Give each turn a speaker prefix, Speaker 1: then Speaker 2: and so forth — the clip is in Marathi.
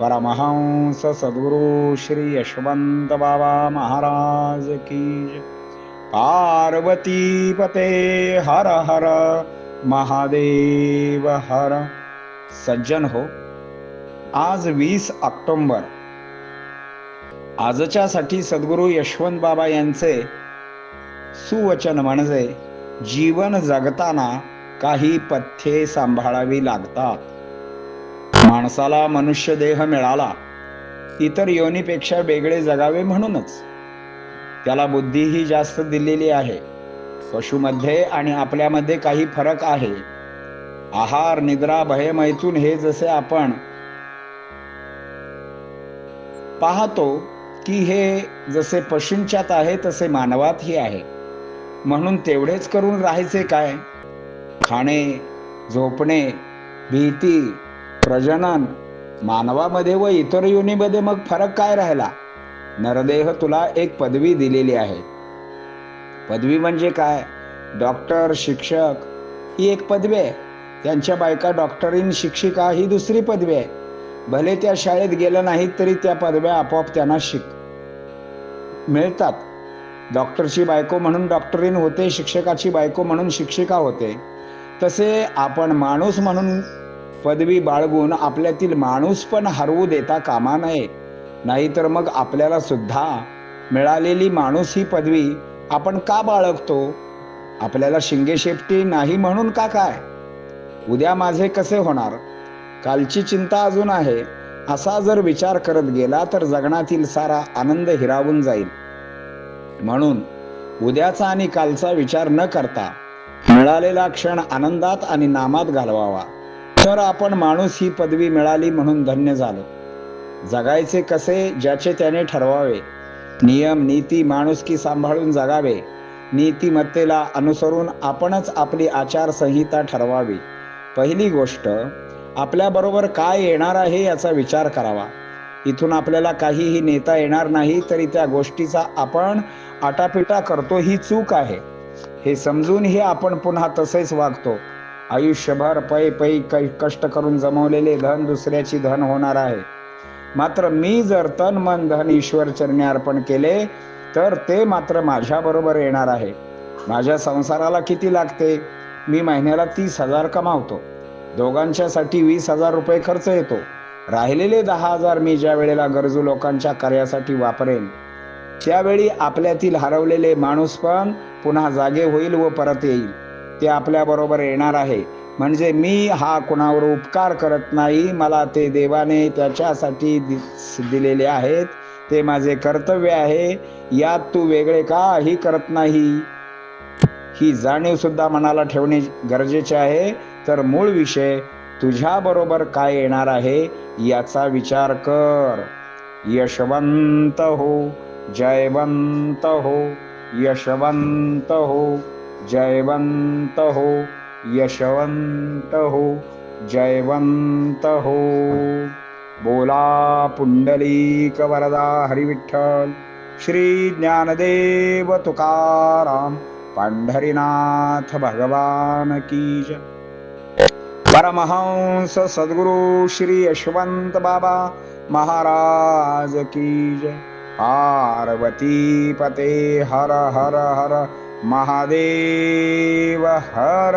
Speaker 1: परमहंस सद्गुरु श्री यशवंत बाबा महाराज की पार्वती पते हर हर महादेव हर। सज्जन हो आज वीस ऑक्टोंबर। आजच्या साठी सद्गुरू यशवंत बाबा यांचे सुवचन म्हणजे जीवन जगताना काही पथ्ये सांभाळावी लागतात. माणसाला मनुष्य देह मिळाला इतर योनीपेक्षा वेगळे जगावे म्हणूनच. त्याला बुद्धीही जास्त दिलेली आहे. पशुमध्ये आणि आपल्यामध्ये काही फरक आहे. आहार निद्रा भय मैथून हे जसे आपण पाहतो की हे जसे पशूंच्यात आहे तसे मानवातही आहे. म्हणून तेवढेच करून राहायचे काय? खाणे झोपणे भीती प्रजनन. मानवामध्ये व इतर युनीमध्ये मग फरक काय राहिला? नरदेह तुला एक पदवी दिलेली आहे. पदवी म्हणजे काय? डॉक्टर शिक्षक ही एक पदवी आहे. त्यांच्या बायका डॉक्टरीन शिक्षिका ही दुसरी पदवी आहे. भले त्या शाळेत गेल्या नाहीत तरी त्या पदव्या आपोआप त्यांना शिक मिळतात. डॉक्टरची बायको म्हणून डॉक्टरीन होते शिक्षकाची बायको म्हणून शिक्षिका होते. तसे आपण माणूस म्हणून पदवी बाळगून आपल्यातील माणूस पण हरवू देता कामा नये. नाहीतर मग आपल्याला सुद्धा मिळालेली माणूस ही पदवी आपण का बाळगतो? आपल्याला शिंगे शेपटी नाही म्हणून का काय? उद्या माझे कसे होणार? कालची चिंता अजून आहे. असा जर विचार करत गेला तर जगण्यातील सारा आनंद हिरावून जाईल. म्हणून उद्याचा आणि कालचा विचार न करता मिळालेला क्षण आनंदात आणि नामात घालवावा. तर आपण माणूस ही पदवी मिळाली म्हणून धन्य झालो. जगायचे कसे ज्याचे त्याने ठरवावे. नियम नीती माणुसकी सांभाळून जगावे. नीतिमत्तेला अनुसरून आपणच आपली आचारसंहिता ठरवावी. पहिली गोष्ट आपल्याबरोबर काय येणार आहे याचा विचार करावा. इथून आपल्याला काहीही नेता येणार नाही तरी त्या गोष्टीचा आपण आटापिटा करतो ही चूक आहे. हे समजूनही आपण पुन्हा तसेच वागतो. आयुष्यभर पै पै कै कष्ट करून जमवलेले धन दुसऱ्याची धन होणार आहे. मात्र मी जर तन मन धन ईश्वर चरणी अर्पण केले तर ते मात्र माझ्या बरोबर येणार आहे. माझ्या संसाराला किती लागते? मी महिन्याला तीस हजार कमावतो. दोघांच्यासाठी वीस हजार रुपये खर्च येतो. राहिलेले दहा हजार मी ज्या वेळेला गरजू लोकांच्या कार्यासाठी वापरेन त्यावेळी आपल्यातील हरवलेले माणूस पण पुन्हा जागे होईल व परत येईल. ते आपल्याबरोबर येणार आहे. म्हणजे मी हा कुणावर उपकार करत नाही मला ते देवाने त्याच्यासाठी दि- दिलेले आहेत. ते माझे कर्तव्य आहे. यात तू वेगळे काही करत नाही. ही जाणीव सुद्धा मनाला ठेवणे गरजेचे आहे. तर मूळ विषय तुझ्या बरोबर काय येणार आहे याचा विचार कर. यशवंत हो. जयवंत हो. यशवंत हो. जयवंत हो यशवंत हो जयवंत हो बोला पुंडलीक वरदा हरिविठ्ठल श्री ज्ञानदेव तुकाराम पंढरीनाथ भगवान की परमहंस सद्गुरु श्री यशवंत बाबा महाराज की जय। पार्वती पते हर हर हर महादेव हर